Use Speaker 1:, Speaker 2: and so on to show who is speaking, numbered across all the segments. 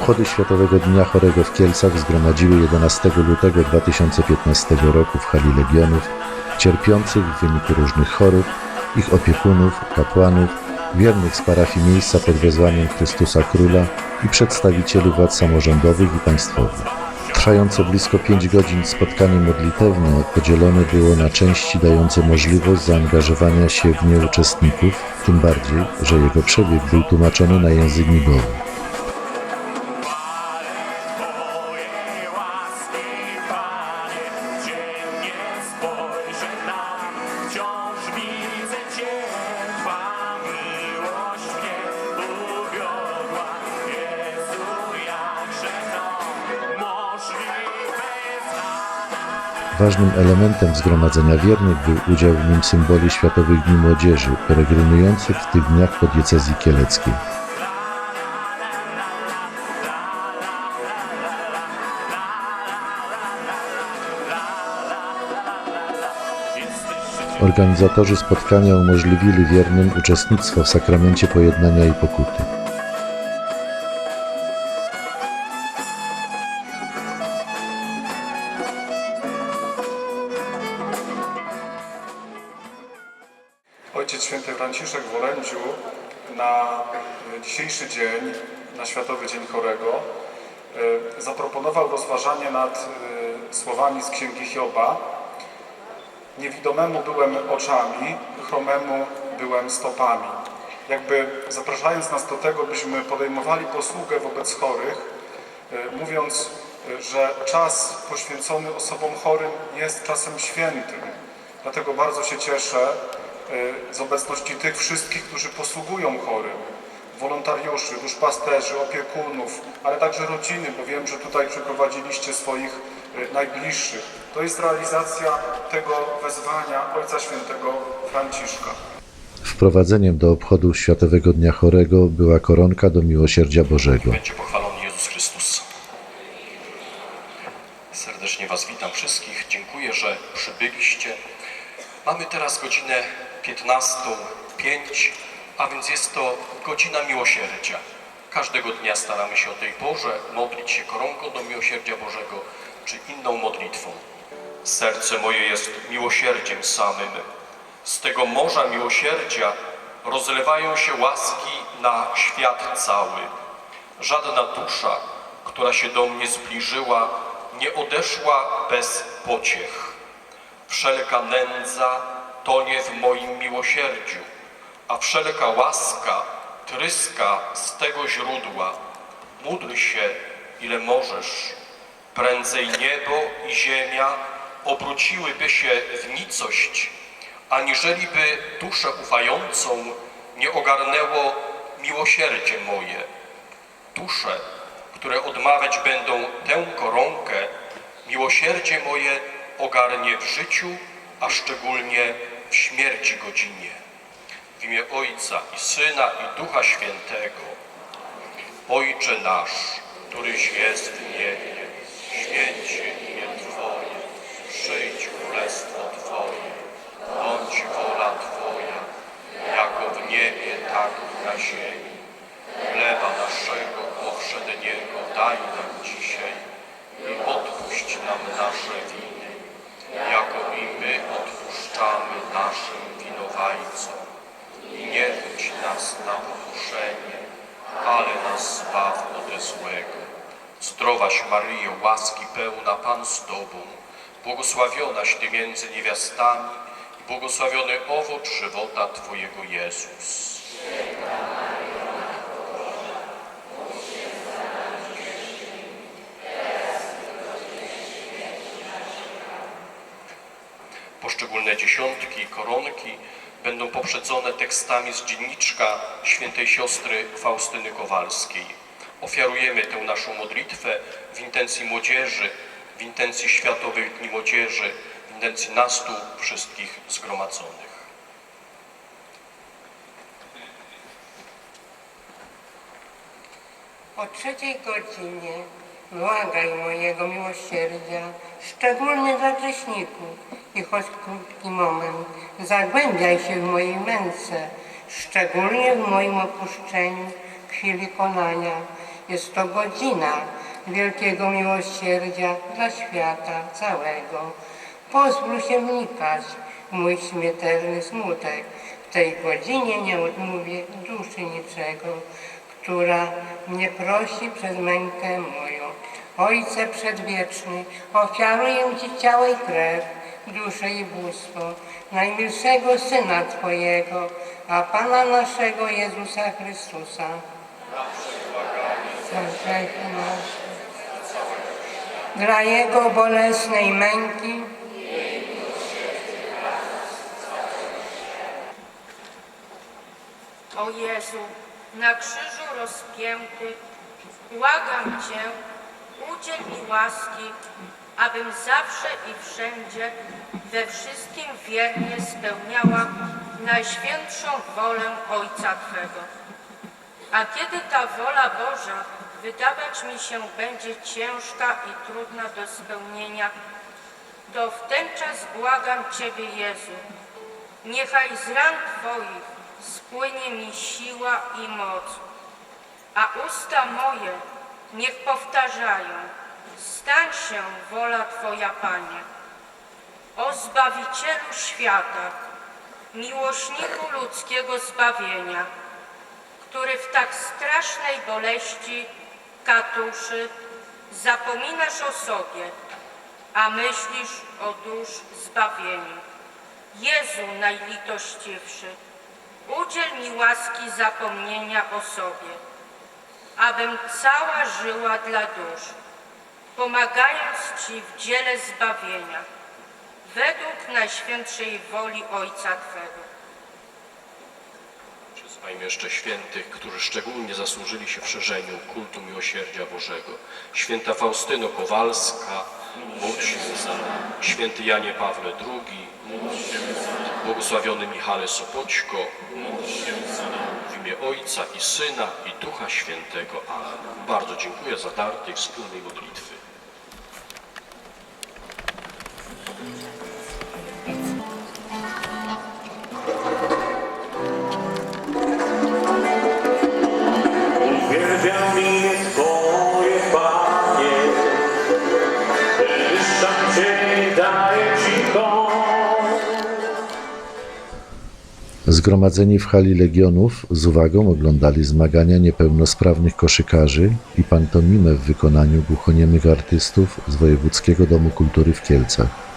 Speaker 1: Obchody Światowego Dnia Chorego w Kielcach zgromadziły 11 lutego 2015 roku w hali Legionów cierpiących w wyniku różnych chorób, ich opiekunów, kapłanów, wiernych z parafii miejsca pod wezwaniem Chrystusa Króla i przedstawicieli władz samorządowych i państwowych. Trwające blisko 5 godzin spotkanie modlitewne podzielone było na części dające możliwość zaangażowania się w nie uczestników, tym bardziej, że jego przebieg był tłumaczony na język migowy. Ważnym elementem zgromadzenia wiernych był udział w nim symboli Światowych Dni Młodzieży, peregrynujących w tych dniach po diecezji kieleckiej. Organizatorzy spotkania umożliwili wiernym uczestnictwo w sakramencie pojednania i pokuty.
Speaker 2: Ojciec Święty Franciszek w Orędziu na e, dzisiejszy dzień, na Światowy Dzień Chorego, e, zaproponował rozważanie nad e, słowami z Księgi Hioba. Niewidomemu byłem oczami, chromemu byłem stopami. Jakby zapraszając nas do tego, byśmy podejmowali posługę wobec chorych, mówiąc, że czas poświęcony osobom chorym jest czasem świętym. Dlatego bardzo się cieszę z obecności tych wszystkich, którzy posługują chorym, wolontariuszy, duszpasterzy, opiekunów, ale także rodziny, bo wiem, że tutaj przyprowadziliście swoich e, najbliższych. To jest realizacja tego wezwania Ojca Świętego Franciszka.
Speaker 1: Wprowadzeniem do obchodów Światowego Dnia Chorego była koronka do miłosierdzia Bożego.
Speaker 3: Będzie pochwalony Jezus Chrystus. Serdecznie Was witam wszystkich. Dziękuję, że przybyliście. Mamy teraz godzinę 15.05, a więc jest to godzina miłosierdzia. Każdego dnia staramy się o tej porze modlić się koronką do miłosierdzia Bożego czy inną modlitwą. Serce moje jest miłosierdziem samym. Z tego morza miłosierdzia rozlewają się łaski na świat cały. Żadna dusza, która się do mnie zbliżyła, nie odeszła bez pociech. Wszelka nędza tonie w moim miłosierdziu, a wszelka łaska tryska z tego źródła. Módl się, ile możesz. Prędzej niebo i ziemia obróciłyby się w nicość, aniżeli duszę ufającą nie ogarnęło miłosierdzie moje. Dusze, które odmawiać będą tę koronkę, miłosierdzie moje ogarnie w życiu, a szczególnie śmierci godzinie. W imię Ojca i Syna i Ducha Świętego. Ojcze nasz, któryś jest w niebie, święć się imię Twoje, przyjdź królestwo Twoje, bądź wola Twoja, jako w niebie, tak i na ziemi. Chleba naszego powszedniego daj nam dzisiaj i odpuść nam nasze winy, jako i my odpuszczamy naszym winowajcom. I nie wódź nas na pokuszenie, ale nas zbaw ode złego. Zdrowaś Maryjo, łaski pełna Pan z Tobą, błogosławionaś Ty między niewiastami i błogosławiony owoc żywota Twojego Jezus. Poszczególne dziesiątki i koronki będą poprzedzone tekstami z dzienniczka świętej siostry Faustyny Kowalskiej. Ofiarujemy tę naszą modlitwę w intencji młodzieży, w intencji Światowych Dni Młodzieży, w intencji nas tu wszystkich zgromadzonych.
Speaker 4: O trzeciej godzinie błagaj mojego miłosierdzia, szczególnie dla grzeszników i choć krótki moment, zagłębiaj się w mojej męce, szczególnie w moim opuszczeniu w chwili konania Jest to godzina wielkiego miłosierdzia dla świata całego. Pozwól się wnikać w mój śmiertelny smutek. W tej godzinie nie odmówię duszy niczego, która mnie prosi przez mękę moją. Ojcze Przedwieczny, ofiaruję Ci ciało i krew, duszę i bóstwo najmilszego Syna Twojego, a Pana naszego Jezusa Chrystusa. Nasze. Dla Jego bolesnej męki,
Speaker 5: O Jezu, na krzyżu rozpięty, błagam Cię, udziel mi łaski, abym zawsze i wszędzie we wszystkim wiernie spełniała najświętszą wolę Ojca Twego. A kiedy ta wola Boża wydawać mi się będzie ciężka i trudna do spełnienia, to w ten czas błagam Ciebie, Jezu, Niechaj z ran Twoich spłynie mi siła i moc, a usta moje niech powtarzają, stań się wola Twoja, Panie. O Zbawicielu świata, miłośniku ludzkiego zbawienia, który w tak strasznej boleści, katuszy, zapominasz o sobie, a myślisz o dusz zbawieniu. Jezu najlitościwszy, udziel mi łaski zapomnienia o sobie, abym cała żyła dla dusz, pomagając Ci w dziele zbawienia, według najświętszej woli Ojca Twego.
Speaker 3: Przyzwajmy jeszcze świętych, którzy szczególnie zasłużyli się w szerzeniu kultu miłosierdzia Bożego. Święta Faustyno Kowalska, módl się za. Święty Janie Pawle II, błogosławiony Michale Sopoćko, w imię Ojca i Syna i Ducha Świętego. Amen. Bardzo dziękuję za dar tej wspólnej modlitwy.
Speaker 1: Zgromadzeni w hali Legionów z uwagą oglądali zmagania niepełnosprawnych koszykarzy i pantomimę w wykonaniu głuchoniemych artystów z Wojewódzkiego Domu Kultury w Kielcach.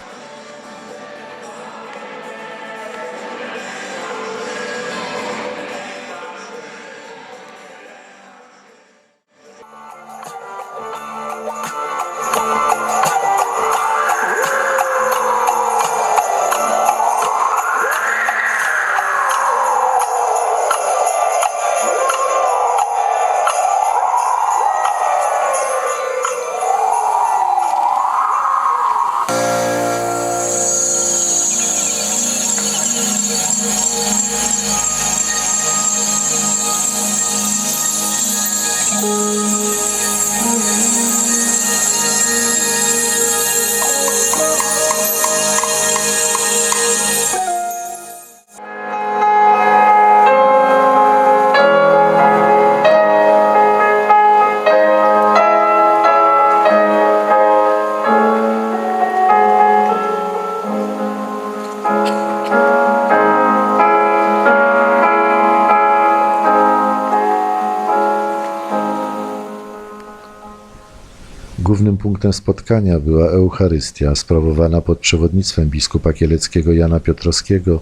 Speaker 1: Głównym punktem spotkania była Eucharystia, sprawowana pod przewodnictwem biskupa kieleckiego Jana Piotrowskiego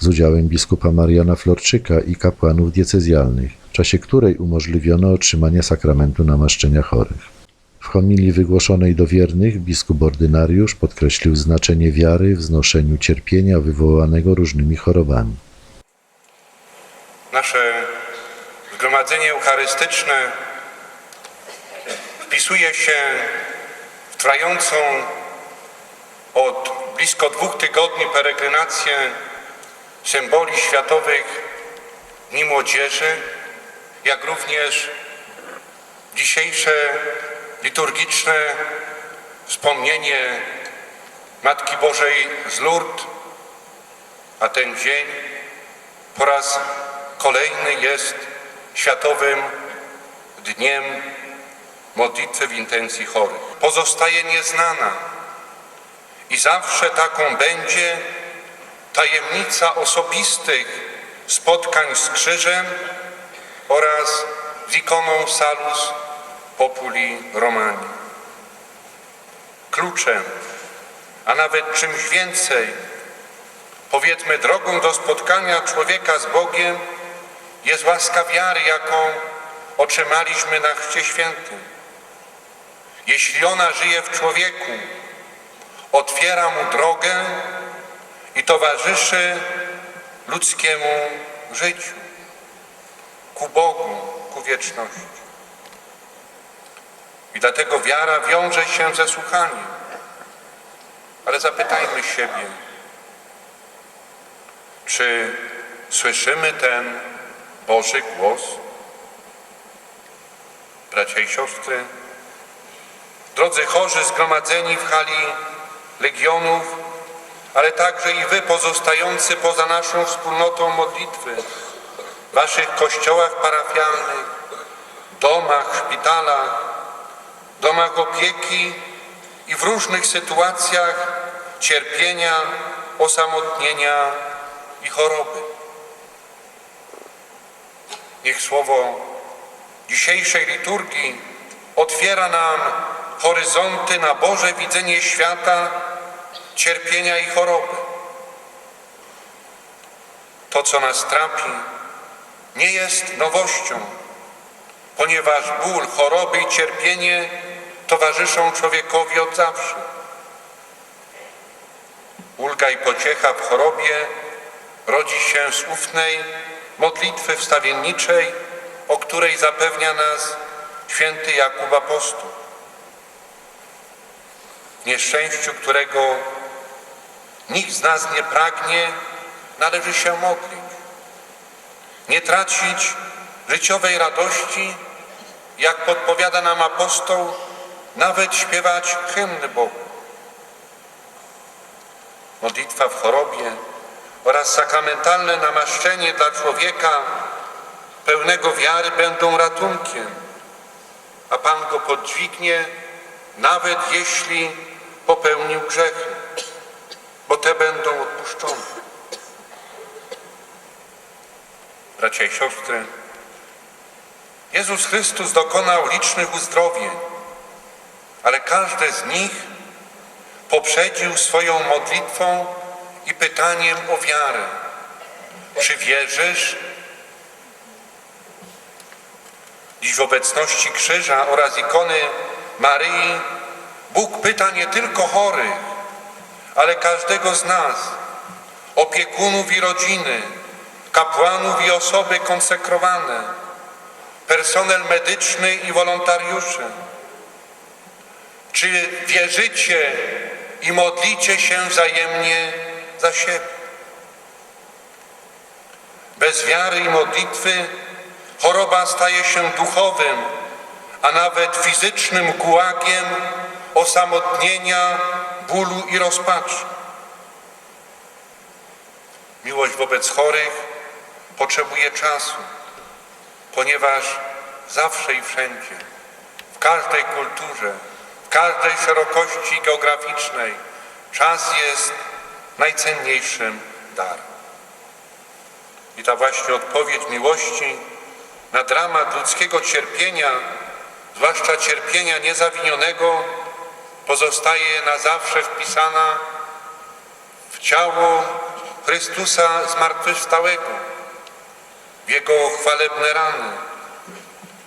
Speaker 1: z udziałem biskupa Mariana Florczyka i kapłanów diecezjalnych, w czasie której umożliwiono otrzymanie sakramentu namaszczenia chorych. Homilii wygłoszonej do wiernych biskup ordynariusz podkreślił znaczenie wiary w znoszeniu cierpienia wywołanego różnymi chorobami.
Speaker 6: Nasze zgromadzenie eucharystyczne wpisuje się w trwającą od blisko dwóch tygodni peregrinację symboli światowych Dni Młodzieży, jak również dzisiejsze liturgiczne wspomnienie Matki Bożej z Lourdes, a ten dzień po raz kolejny jest Światowym Dniem modlitwy w intencji chorych. Pozostaje nieznana i zawsze taką będzie tajemnica osobistych spotkań z krzyżem oraz z ikoną Salus Populi Romani. Kluczem, a nawet czymś więcej, powiedzmy drogą do spotkania człowieka z Bogiem jest łaska wiary, jaką otrzymaliśmy na Chrzcie Świętym. Jeśli ona żyje w człowieku, otwiera mu drogę i towarzyszy ludzkiemu życiu, ku Bogu, ku wieczności. I dlatego wiara wiąże się ze słuchaniem. Ale zapytajmy siebie, czy słyszymy ten Boży głos? Bracia i siostry, drodzy chorzy zgromadzeni w hali legionów, ale także i wy pozostający poza naszą wspólnotą modlitwy, w waszych kościołach parafialnych, domach, szpitalach, domach opieki i w różnych sytuacjach cierpienia, osamotnienia i choroby. Niech słowo dzisiejszej liturgii otwiera nam horyzonty na Boże widzenie świata, cierpienia i choroby. To, co nas trapi, nie jest nowością, ponieważ ból, choroby i cierpienie towarzyszą człowiekowi od zawsze. Ulga i pociecha w chorobie rodzi się z ufnej modlitwy wstawienniczej, o której zapewnia nas święty Jakub Apostoł. W nieszczęściu, którego nikt z nas nie pragnie, należy się modlić. Nie tracić życiowej radości, jak podpowiada nam apostoł, nawet śpiewać hymny Bogu. Modlitwa w chorobie oraz sakramentalne namaszczenie dla człowieka pełnego wiary będą ratunkiem, a Pan go podźwignie, nawet jeśli popełnił grzechy, bo te będą odpuszczone. Bracia i siostry, Jezus Chrystus dokonał licznych uzdrowień, ale każde z nich poprzedził swoją modlitwą i pytaniem o wiarę. Czy wierzysz? Dziś w obecności krzyża oraz ikony Maryi Bóg pyta nie tylko chorych, ale każdego z nas, opiekunów i rodziny, kapłanów i osoby konsekrowane, personel medyczny i wolontariuszy. Czy wierzycie i modlicie się wzajemnie za siebie? Bez wiary i modlitwy choroba staje się duchowym, a nawet fizycznym gułagiem osamotnienia, bólu i rozpaczy. Miłość wobec chorych potrzebuje czasu, ponieważ zawsze i wszędzie, w każdej kulturze, każdej szerokości geograficznej czas jest najcenniejszym darem. I ta właśnie odpowiedź miłości na dramat ludzkiego cierpienia, zwłaszcza cierpienia niezawinionego, pozostaje na zawsze wpisana w ciało Chrystusa zmartwychwstałego, w Jego chwalebne rany,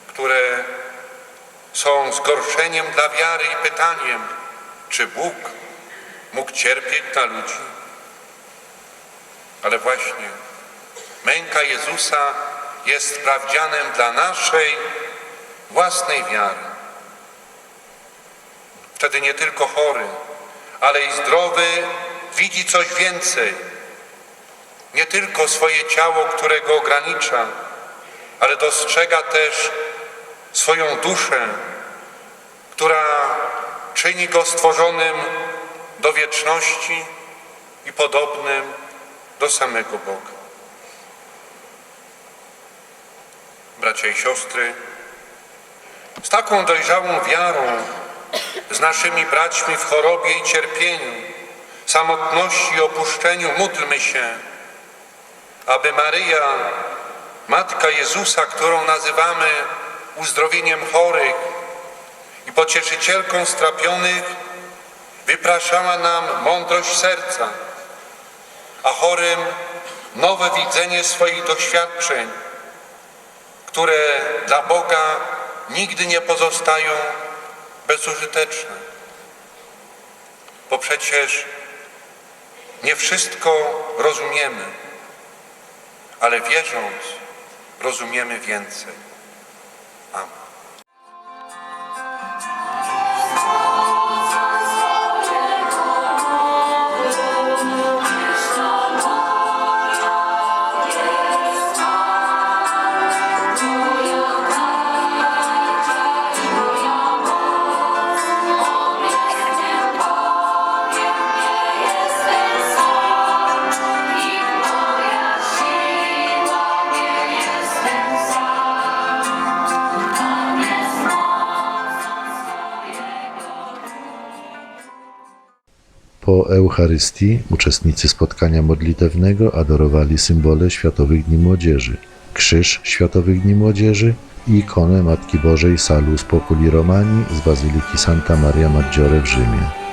Speaker 6: które są zgorszeniem dla wiary i pytaniem, czy Bóg mógł cierpieć dla ludzi? Ale właśnie męka Jezusa jest sprawdzianem dla naszej własnej wiary. Wtedy nie tylko chory, ale i zdrowy widzi coś więcej. Nie tylko swoje ciało, które go ogranicza, ale dostrzega też swoją duszę, która czyni go stworzonym do wieczności i podobnym do samego Boga. Bracia i siostry, Z taką dojrzałą wiarą, z naszymi braćmi w chorobie i cierpieniu, samotności i opuszczeniu módlmy się, aby Maryja, Matka Jezusa, którą nazywamy uzdrowieniem chorych i pocieszycielką strapionych, wypraszała nam mądrość serca, a chorym nowe widzenie swoich doświadczeń, które dla Boga nigdy nie pozostają bezużyteczne. Bo przecież nie wszystko rozumiemy, ale wierząc, rozumiemy więcej.
Speaker 1: Po Eucharystii uczestnicy spotkania modlitewnego adorowali symbole Światowych Dni Młodzieży, krzyż Światowych Dni Młodzieży i ikonę Matki Bożej Salus Populi Romani z Bazyliki Santa Maria Maggiore w Rzymie.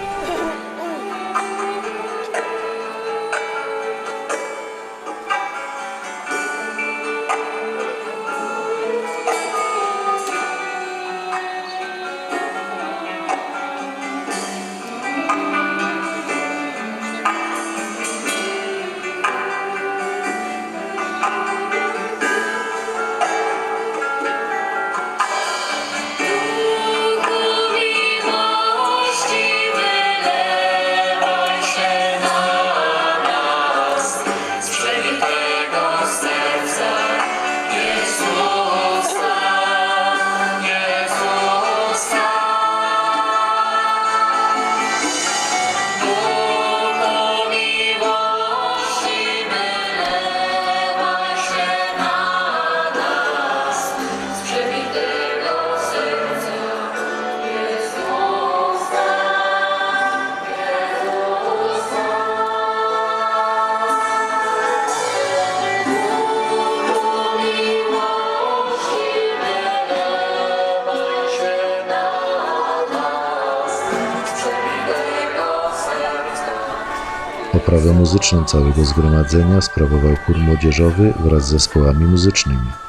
Speaker 1: Oprawę muzyczną całego zgromadzenia sprawował chór młodzieżowy wraz z zespołami muzycznymi.